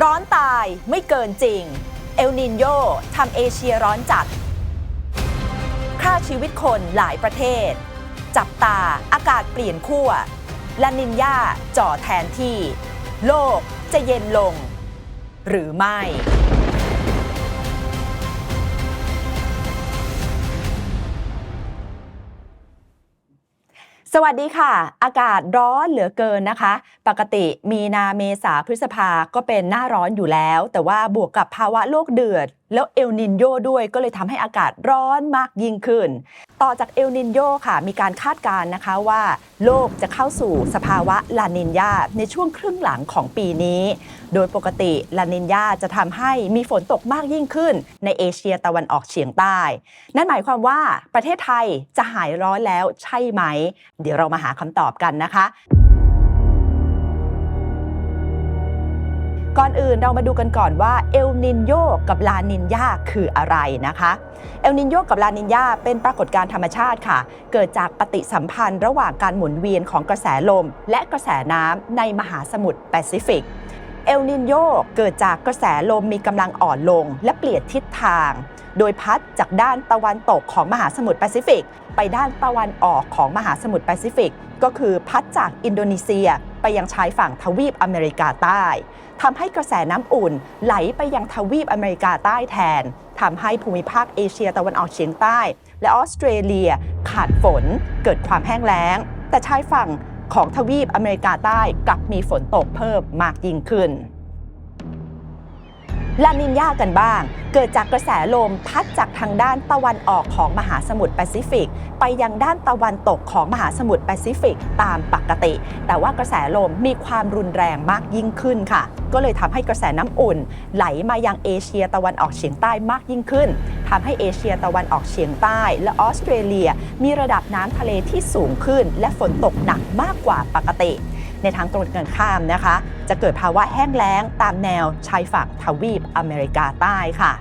ร้อนตายไม่เกินจริง เอลนินโยทำเอเชียร้อนจัดฆ่าชีวิตคนหลายประเทศ จับตาอากาศเปลี่ยนขั้วละนินยาจ่อแทนที่ โลกจะเย็นลง หรือไม่ สวัสดีค่ะ อากาศร้อนเหลือเกินนะคะ ปกติมีนาเมษาพฤษภาก็เป็นหน้าร้อนอยู่แล้ว แต่ว่าบวกกับภาวะโลกเดือด แล้วเอลนินโยด้วยก็เลยทำให้อากาศร้อนมากยิ่งขึ้น ต่อจากเอลนินโยค่ะ มีการคาดการณ์นะคะว่า โลกจะเข้าสู่สภาวะลานินยาในช่วงครึ่งหลังของปีนี้ โดยปกติลานินยาจะทำให้มีฝนตกมากยิ่งขึ้น ในเอเชียตะวันออกเฉียงใต้ นั่นหมายความว่าประเทศไทยจะหายร้อนแล้วใช่ไหม เดี๋ยวเรามาหาคำตอบกันนะคะ ก่อนอื่นเรามาดูกันก่อนว่าเอลนินโยกับลานินยาคืออะไรนะคะเอลนินโยกับลานินยาเป็นปรากฏการณ์ธรรมชาติค่ะ เกิดจากปฏิสัมพันธ์ระหว่างการหมุนเวียนของกระแสลม และกระแสน้ำในมหาสมุทรแปซิฟิกเอลนินโยเกิดจากกระแสลมมีกำลังอ่อนลง และเปลี่ยนทิศทาง โดยพัดจากด้านตะวันตกของมหาสมุทรแปซิฟิก ไปด้านตะวันออกของมหาสมุทรแปซิฟิก ก็คือพัดจากอินโดนีเซีย ไปยังชายฝั่งทวีปอเมริกาใต้ทำให้กระแสน้ำอุ่นไหลไปยังทวีปอเมริกาใต้แทนทำให้ภูมิภาคเอเชียตะวันออกเฉียงใต้ และออสเตรเลียขาดฝนเกิดความแห้งแล้ง แต่ชายฝั่งของทวีปอเมริกาใต้กลับมีฝนตกเพิ่มมากยิ่งขึ้น ลานินยากันบ้าง เกิดจากกระแสลมพัดจากทางด้านตะวันออกของมหาสมุทรแปซิฟิก ไปยังด้านตะวันตกของมหาสมุทรแปซิฟิกตามปกติ แต่ว่ากระแสลมมีความรุนแรงมากยิ่งขึ้นค่ะ ก็เลยทำให้กระแสน้ำอุ่น ไหลมายังเอเชียตะวันออกเฉียงใต้มากยิ่งขึ้นทำให้เอเชียตะวันออกเฉียงใต้ และออสเตรเลีย มีระดับน้ำทะเลที่สูงขึ้น และฝนตกหนักมากกว่าปกติ ในทางตรงกันข้ามนะคะ จะเกิดภาวะแห้งแล้งตามแนวชายฝั่งทวีปอเมริกาใต้ค่ะ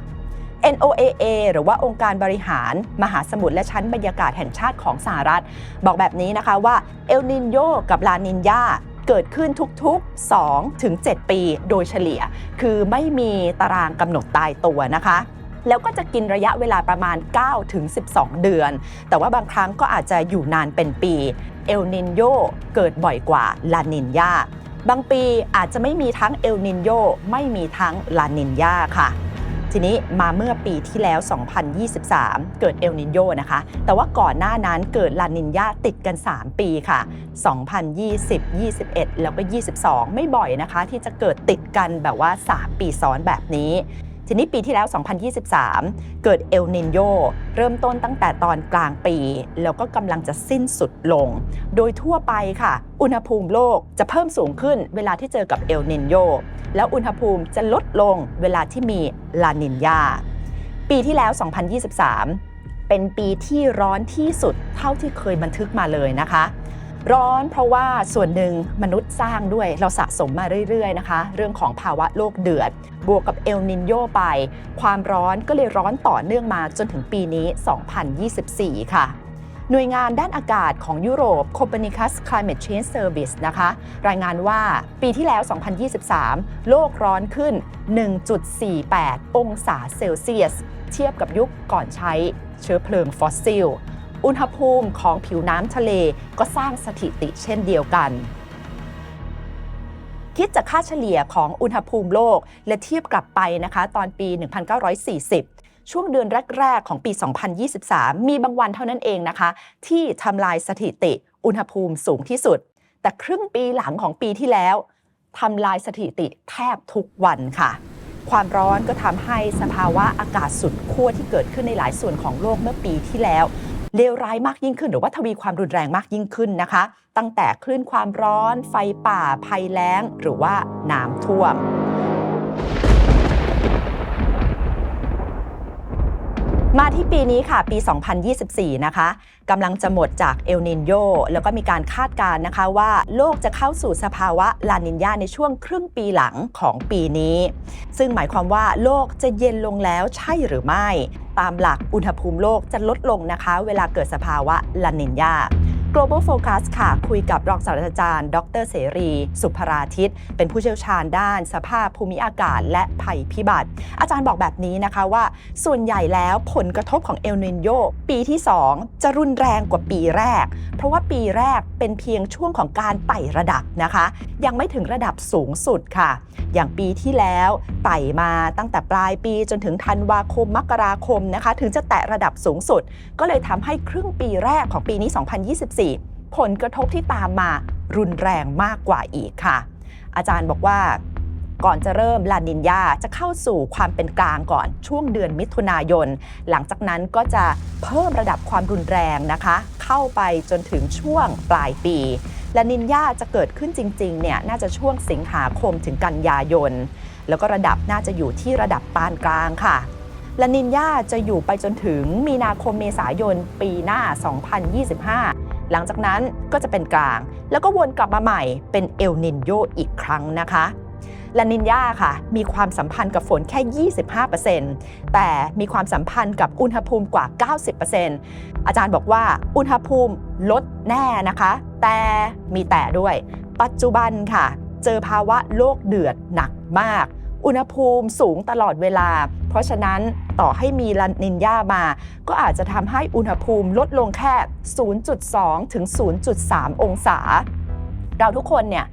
NOAA หรือว่าองค์การบริหาร มหาสมุทรและชั้นบรรยากาศแห่งชาติของสหรัฐ บอกแบบนี้นะคะว่าเอลนินโยกับลานินยาเกิดขึ้นทุกๆ2ถึง7ปีโดยเฉลี่ย คือไม่มีตารางกำหนดตายตัวนะคะ แล้วก็จะกินระยะเวลาประมาณ9ถึง12 เดือน แต่ว่าบางครั้งก็อาจจะอยู่นานเป็นปี เอลนินโยเกิดบ่อยกว่าลานินยาบางปีอาจจะไม่มีทั้งเอลนินโยไม่มีทั้งลานินยาค่ะ ทีนี้มาเมื่อปีที่แล้ว 2023 เกิดเอลนินโยนะคะ แต่ว่าก่อนหน้านั้นเกิดลานินยาติดกัน 3 ปีค่ะ 2020 21 แล้วก็ 22 ไม่บ่อยนะคะ ที่จะเกิดติดกันแบบว่า 3 ปีซ้อนแบบนี้ ทีนี้ปีที่แล้ว 2023 เกิดเอลนินโยเริ่มต้นตั้งแต่ตอนกลางปี แล้วก็กำลังจะสิ้นสุดลง โดยทั่วไปค่ะ อุณหภูมิโลกจะเพิ่มสูงขึ้นเวลาที่เจอกับเอลนินโยแล้วอุณหภูมิจะลดลงเวลาที่มีลานินยาปีที่แล้ว 2023 เป็นปีที่ร้อนที่สุดเท่าที่เคยบันทึกมาเลยนะคะ ร้อนเพราะว่าส่วนหนึ่งมนุษย์สร้างด้วยเราสะสมมาเรื่อยๆนะคะ เรื่องของภาวะโลกเดือด บวกกับเอลนินโยไป ความร้อนก็เลยร้อนต่อเนื่องมาจนถึงปีนี้ 2024 ค่ะหน่วยงานด้านอากาศของยุโรป Copernicus Climate Change Service นะคะ รายงานว่าปีที่แล้ว 2023 โลกร้อนขึ้น 1.48 องศาเซลเซียส เทียบกับยุคก่อนใช้เชื้อเพลิงฟอสซิล อุณหภูมิของผิวน้ำทะเลก็สร้างสถิติเช่นเดียวกัน คิดจากค่าเฉลี่ยของอุณหภูมิโลกและเทียบกลับไปนะคะตอนปี 1940ช่วงเดือนแรก ๆ ของปี 2023 มีบางวันเท่านั้นเองนะคะ ที่ทำลายสถิติอุณหภูมิสูงที่สุด แต่ครึ่งปีหลังของปีที่แล้วทำลายสถิติแทบทุกวันค่ะ ความร้อนก็ทำให้สภาวะอากาศสุดขั้วที่เกิดขึ้นในหลายส่วนของโลกเมื่อปีที่แล้ว เลวร้ายมากยิ่งขึ้น หรือว่าทวีความรุนแรงมากยิ่งขึ้นนะคะ ตั้งแต่คลื่นความร้อน ไฟป่าภัยแล้ง หรือว่าน้ำท่วม มาที่ปีนี้ค่ะ ปี 2024 นะคะกำลังจะหมดจากเอลนินโยแล้วก็มีการคาดการณ์นะคะว่า โลกจะเข้าสู่สภาวะลานินยาในช่วงครึ่งปีหลังของปีนี้ ซึ่งหมายความว่าโลกจะเย็นลงแล้วใช่หรือไม่ ตามหลักอุณหภูมิโลกจะลดลงนะคะ เวลาเกิดสภาวะลานินยา Global Focus ค่ะ คุยกับรองศาสตราจารย์ ดรเสรี สุภราทิต เป็นผู้เชี่ยวชาญด้านสภาพภูมิอากาศ และภัยพิบัติ อาจารย์บอกแบบนี้นะคะว่า ส่วนใหญ่แล้วผลกระทบของเอลนินโยปีที่ 2 จะรุนแรงกว่าปีแรก เพราะว่าปีแรกเป็นเพียงช่วงของการไต่ระดับนะคะ ยังไม่ถึงระดับสูงสุดค่ะ อย่างปีที่แล้วไต่มาตั้งแต่ปลายปีจนถึงธันวาคมมกราคมนะคะ ถึงจะแตะระดับสูงสุด ก็เลยทำให้ครึ่งปีแรกของปีนี้ 2024 2024 ผลกระทบที่ตามมารุนแรงมากกว่าอีกค่ะ อาจารย์บอกว่าก่อนจะเริ่มลานินยาจะเข้าสู่ความเป็นกลางก่อนช่วงเดือนมิถุนายน หลังจากนั้นก็จะเพิ่มระดับความรุนแรงนะคะ เข้าไปจนถึงช่วงปลายปีลานินยาจะเกิดขึ้นจริงๆเนี่ยน่าจะช่วงสิงหาคมถึงกันยายน แล้วก็ระดับน่าจะอยู่ที่ระดับปานกลางค่ะลานินยาจะอยู่ไปจนถึงมีนาคมเมษายนปีหน้า 2025 หลังจากนั้นก็จะเป็นกลาง แล้วก็วนกลับมาใหม่เป็นเอลนินโยอีกครั้งนะคะลานินยาค่ะ มีความสัมพันธ์กับฝนแค่ 25%แต่มีความสัมพันธ์กับอุณหภูมิกว่า 90%อาจารย์บอกว่าอุณหภูมิลดแน่นะคะ แต่มีแต่ด้วย ปัจจุบันค่ะ เจอภาวะโลกเดือดหนักมาก อุณหภูมิสูงตลอดเวลา เพราะฉะนั้นต่อให้มีลานินยามา ก็อาจจะทำให้อุณหภูมิลดลงแค่ 0.2 ถึง 0.3 องศา เราทุกคนเนี่ย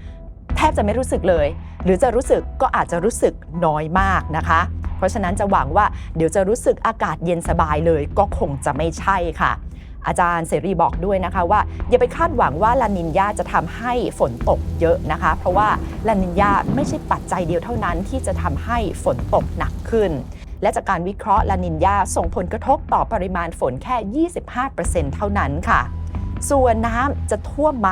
แทบจะไม่รู้สึกเลย หรือจะรู้สึกก็อาจจะรู้สึกน้อยมากนะคะ เพราะฉะนั้นจะหวังว่าเดี๋ยวจะรู้สึกอากาศเย็นสบายเลยก็คงจะไม่ใช่ค่ะ อาจารย์เสรีบอกด้วยนะคะว่าอย่าไปคาดหวังว่าลานินยาจะทำให้ฝนตกเยอะนะคะ เพราะว่าลานินยาไม่ใช่ปัจจัยเดียวเท่านั้นที่จะทำให้ฝนตกหนักขึ้น และจากการวิเคราะห์ลานินยาส่งผลกระทบต่อปริมาณฝนแค่ 25%เท่านั้นค่ะ ส่วนน้ำจะท่วมไหม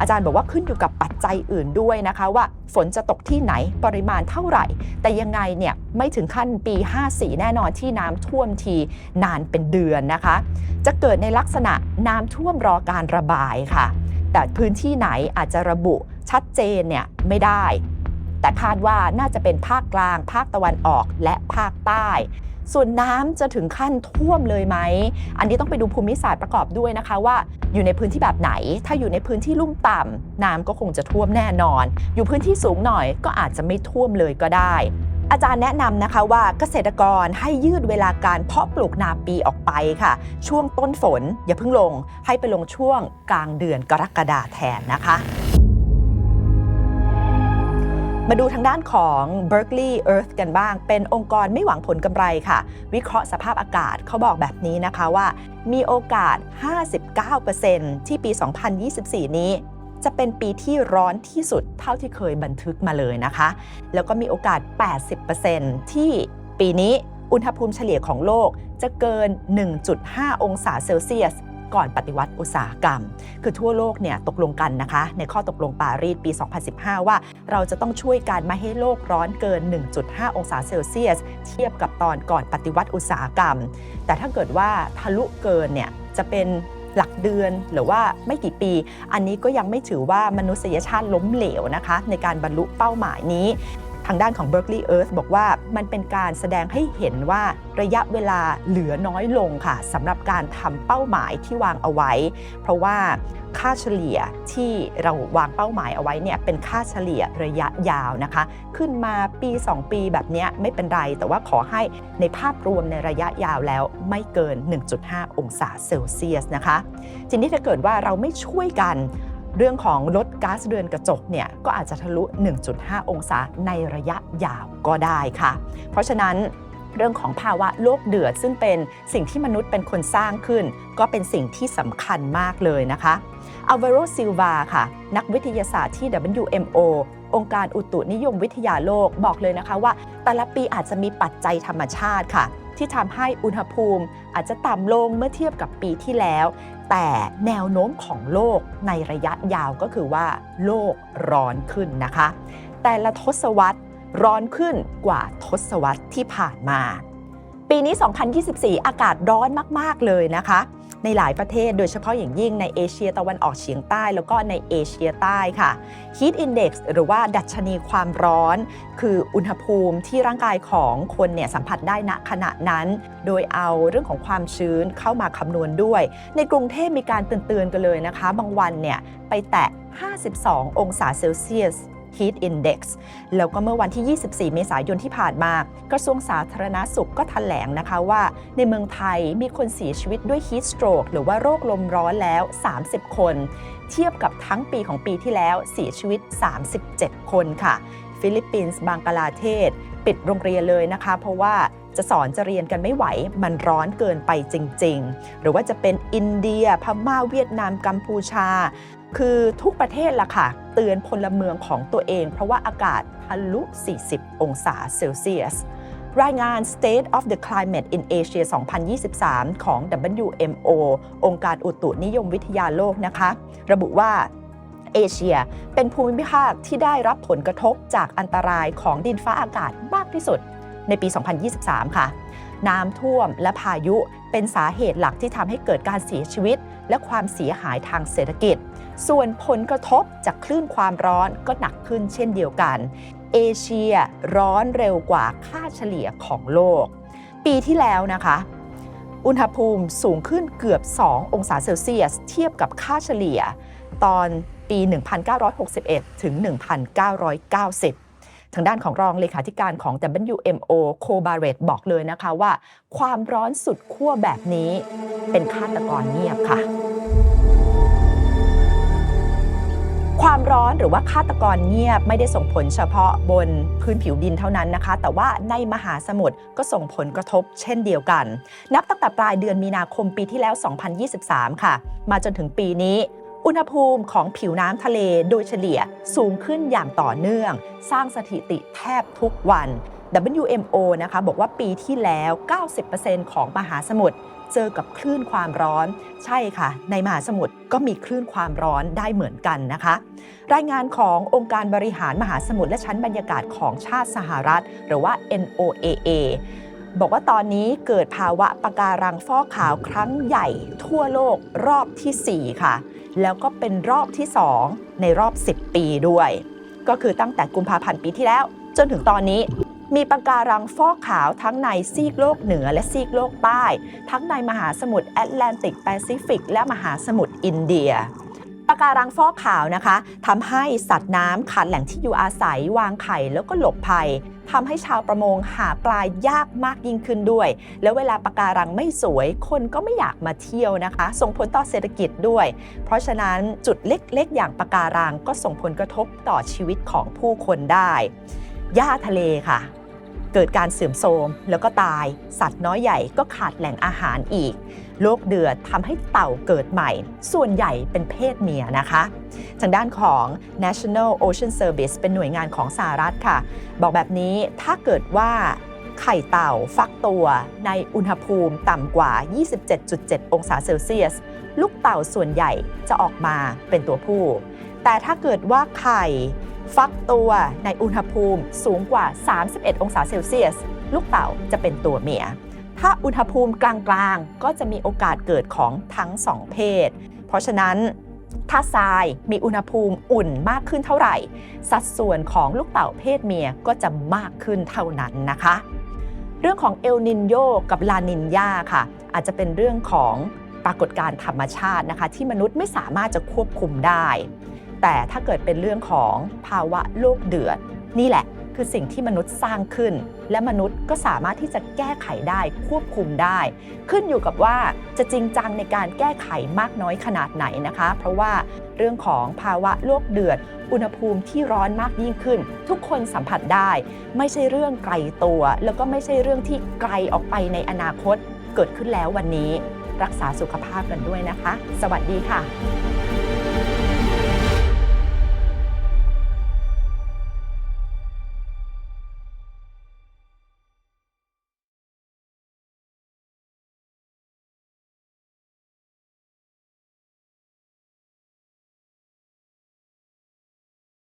อาจารย์บอกว่าขึ้นอยู่กับปัจจัยอื่นด้วยนะคะว่าฝนจะตกที่ไหนปริมาณเท่าไหร่ แต่ยังไงเนี่ยไม่ถึงขั้นปี 54 แน่นอนที่น้ำท่วมทีนานเป็นเดือนนะคะ จะเกิดในลักษณะน้ำท่วมรอการระบายค่ะ แต่พื้นที่ไหนอาจจะระบุชัดเจนเนี่ยไม่ได้ แต่คาดว่าน่าจะเป็นภาคกลาง ภาคตะวันออกและภาคใต้ ส่วนน้ำจะถึงขั้นท่วมเลยไหม อันนี้ต้องไปดูภูมิศาสตร์ประกอบด้วยนะคะว่า อยู่ในพื้นที่แบบไหน ถ้าอยู่ในพื้นที่ลุ่มต่ำน้ำก็คงจะท่วมแน่นอน อยู่พื้นที่สูงหน่อยก็อาจจะไม่ท่วมเลยก็ได้อาจารย์แนะนำนะคะว่าเกษตรกรให้ยืดเวลาการเพาะปลูกนาปีออกไปค่ะ ช่วงต้นฝนอย่าเพิ่งลงให้ไปลงช่วงกลางเดือนกรกฎาแทนนะคะ มาดูทางด้านของ Berkeley Earth กันบ้าง เป็นองค์กรไม่หวังผลกำไรค่ะ วิเคราะห์สภาพอากาศเขาบอกแบบนี้นะคะว่า มีโอกาส 59%ที่ปี 2024 นี้ จะเป็นปีที่ร้อนที่สุดเท่าที่เคยบันทึกมาเลยนะคะ แล้วก็มีโอกาส 80%ที่ปีนี้อุณหภูมิเฉลี่ยของโลกจะเกิน 1.5 องศาเซลเซียส ก่อนปฏิวัติอุตสาหกรรม คือทั่วโลกเนี่ยตกลงกันนะคะ ในข้อตกลงปารีสปี 2015 ว่าเราจะต้องช่วยกันไม่ให้โลกร้อนเกิน 1.5 องศาเซลเซียส เทียบกับตอนก่อนปฏิวัติอุตสาหกรรม แต่ถ้าเกิดว่าทะลุเกินเนี่ยจะเป็นหลักเดือนหรือว่าไม่กี่ปี อันนี้ก็ยังไม่ถือว่ามนุษยชาติล้มเหลวนะคะ ในการบรรลุเป้าหมายนี้ ทางด้านของ Berkeley Earth บอกว่ามันเป็นการแสดงให้เห็นว่าระยะเวลาเหลือน้อยลงค่ะสำหรับการทำเป้าหมายที่วางเอาไว้ เพราะว่าค่าเฉลี่ยที่เราวางเป้าหมายเอาไว้เนี่ยเป็นค่าเฉลี่ยระยะยาวนะคะ ขึ้นมาปี 2 ปีแบบนี้ไม่เป็นไร แต่ว่าขอให้ในภาพรวมในระยะยาวแล้วไม่เกิน 1.5 องศาเซลเซียสนะคะ ทีนี้ถ้าเกิดว่าเราไม่ช่วยกัน เรื่องของลดก๊าซเรือนกระจกเนี่ยก็อาจจะทะลุ 1.5 องศาในระยะยาวก็ได้ค่ะ เพราะฉะนั้นเรื่องของภาวะโลกเดือด ซึ่งเป็นสิ่งที่มนุษย์เป็นคนสร้างขึ้น ก็เป็นสิ่งที่สำคัญมากเลยนะคะอัลวาโรซิลวาค่ะ นักวิทยาศาสตร์ที่ WMO องค์การอุตุนิยมวิทยาโลกบอกเลยนะคะว่า แต่ละปีอาจจะมีปัจจัยธรรมชาติค่ะ ที่ทำให้อุณหภูมิอาจจะต่ำลงเมื่อเทียบกับปีที่แล้ว แต่แนวโน้มของโลกในระยะยาวก็คือว่า โลกร้อนขึ้นนะคะ แต่ละทศวรรษร้อนขึ้นกว่าทศวรรษที่ผ่านมา ปีนี้ 2024 อากาศร้อนมาก ๆ เลยนะคะ ในหลายประเทศ โดยเฉพาะอย่างยิ่งในเอเชียตะวันออกเฉียงใต้ แล้วก็ในเอเชียใต้ค่ะ Heat Index หรือว่าดัชนีความร้อน คืออุณหภูมิที่ร่างกายของคนเนี่ยสัมผัสได้ณขณะนั้น โดยเอาเรื่องของความชื้นเข้ามาคำนวณด้วย ในกรุงเทพมีการเตือนๆกันเลยนะคะ บางวันเนี่ยไปแตะ 52 องศาเซลเซียส Heat Index แล้วก็เมื่อวันที่ 24 เมษายนที่ผ่านมา กระทรวงสาธารณาสุขก็ถแถลงนะคะว่า ในเมืองไทยมีคนเสียชีวิตด้วย Heat Stroke หรือว่าโรคลมร้อนแล้ว 30 คน เทียบกับทั้งปีของปีที่แล้วเสียชีวิต 37 คนค่ะ ฟิลิปปินส์บังกลาเทศ ปิดโรงเรียนเลยนะคะ เพราะว่าจะสอนจะเรียนกันไม่ไหว มันร้อนเกินไปจริง ๆ หรือว่าจะเป็นอินเดีย พม่า เวียดนาม กัมพูชา คือทุกประเทศละค่ะ เตือนพลเมืองของตัวเอง เพราะว่าอากาศทะลุ 40 องศาเซลเซียส รายงาน State of the Climate in Asia 2023 ของ WMO องค์การอุตุนิยมวิทยาโลกนะคะ ระบุว่าเอเชีย เป็นภูมิภาคที่ได้รับผลกระทบจากอันตรายของดินฟ้าอากาศมากที่สุดในปี 2023 ค่ะ น้ำท่วมและพายุเป็นสาเหตุหลักที่ทำให้เกิดการเสียชีวิต และความเสียหายทางเศรษฐกิจ ส่วนผลกระทบจากคลื่นความร้อนก็หนักขึ้นเช่นเดียวกัน เอเชียร้อนเร็วกว่าค่าเฉลี่ยของโลก ปีที่แล้วนะคะ อุณหภูมิสูงขึ้นเกือบ 2 องศาเซลเซียส เทียบกับค่าเฉลี่ยตอนปี 1961 ถึง 1990ทางด้านของรองเลขาธิการของ WMO โคบาเรตบอกเลยนะคะว่า ความร้อนสุดขั้วแบบนี้เป็นฆาตกรเงียบค่ะ ความร้อนหรือว่าฆาตกรเงียบไม่ได้ส่งผลเฉพาะบนพื้นผิวดินเท่านั้นนะคะ แต่ว่าในมหาสมุทรก็ส่งผลกระทบเช่นเดียวกัน นับตั้งแต่ปลายเดือนมีนาคมปีที่แล้ว 2023 ค่ะ มาจนถึงปีนี้อุณหภูมิของผิวน้ำทะเลโดยเฉลี่ยสูงขึ้นอย่างต่อเนื่อง สร้างสถิติแทบทุกวัน WMO นะคะบอกว่าปีที่แล้ว 90%ของมหาสมุทร เจอกับคลื่นความร้อน ใช่ค่ะ ในมหาสมุทรก็มีคลื่นความร้อนได้เหมือนกันนะคะ รายงานขององค์การบริหารมหาสมุทรและชั้นบรรยากาศของชาติสหรัฐ หรือว่า NOAA บอกว่าตอนนี้เกิดภาวะปะการังฟอกขาวครั้งใหญ่ทั่วโลกรอบทีสี่4 ค่ะ แล้วก็เป็นรอบที่ 2 ในรอบ 10 ปีด้วย ก็คือตั้งแต่กุมภาพันธ์ปีที่แล้ว จนถึงตอนนี้ มีปะการังฟอกขาวทั้งในซีกโลกเหนือและซีกโลกใต้ ทั้งในมหาสมุทรแอตแลนติกแปซิฟิก และมหาสมุทรอินเดียปะการังฟอกขาวนะคะทำให้สัตว์น้ำขาดแหล่งที่อยู่อาศัย วางไข่แล้วก็หลบภัยทำให้ชาวประมงหาปลายากมากยิ่งขึ้นด้วย แล้วเวลาปะการังไม่สวยคนก็ไม่อยากมาเที่ยวนะคะ ส่งผลต่อเศรษฐกิจด้วย เพราะฉะนั้นจุดเล็กๆ อย่างปะการังก็ส่งผลกระทบต่อชีวิตของผู้คนได้ หญ้าทะเลค่ะ เกิดการเสื่อมโทรมแล้วก็ตาย สัตว์น้อยใหญ่ก็ขาดแหล่งอาหารอีกโลกเดือดทำให้เต่าเกิดใหม่ ส่วนใหญ่เป็นเพศเมียนะคะ ทางด้านของ National Ocean Service เป็นหน่วยงานของสหรัฐค่ะ บอกแบบนี้ถ้าเกิดว่าไข่เต่าฟักตัวในอุณหภูมิต่ำกว่า 27.7 องศาเซลเซียส ลูกเต่าส่วนใหญ่จะออกมาเป็นตัวผู้ แต่ถ้าเกิดว่าไข่ ฟักตัวในอุณหภูมิสูงกว่า 31 องศาเซลเซียส ลูกเต่าจะเป็นตัวเมีย ถ้าอุณหภูมิกลางๆ ก็จะมีโอกาสเกิดของทั้งสองเพศ เพราะฉะนั้นถ้าทรายมีอุณหภูมิอุ่นมากขึ้นเท่าไหร่ สัดส่วนของลูกเต่าเพศเมียก็จะมากขึ้นเท่านั้นนะคะ เรื่องของเอลนินโยกับลานินยาค่ะ อาจจะเป็นเรื่องของปรากฏการณ์ธรรมชาตินะคะ ที่มนุษย์ไม่สามารถจะควบคุมได้ แต่ถ้าเกิดเป็นเรื่องของภาวะโลกเดือด นี่แหละ คือสิ่งที่มนุษย์สร้างขึ้น และมนุษย์ก็สามารถที่จะแก้ไขได้ควบคุมได้ ขึ้นอยู่กับว่าจะจริงจังในการแก้ไขมากน้อยขนาดไหนนะคะ เพราะว่าเรื่องของภาวะโลกเดือด อุณหภูมิที่ร้อนมากยิ่งขึ้น ทุกคนสัมผัสได้ ไม่ใช่เรื่องไกลตัว แล้วก็ไม่ใช่เรื่องที่ไกลออกไปในอนาคต เกิดขึ้นแล้ววันนี้ รักษาสุขภาพกันด้วยนะคะ สวัสดีค่ะ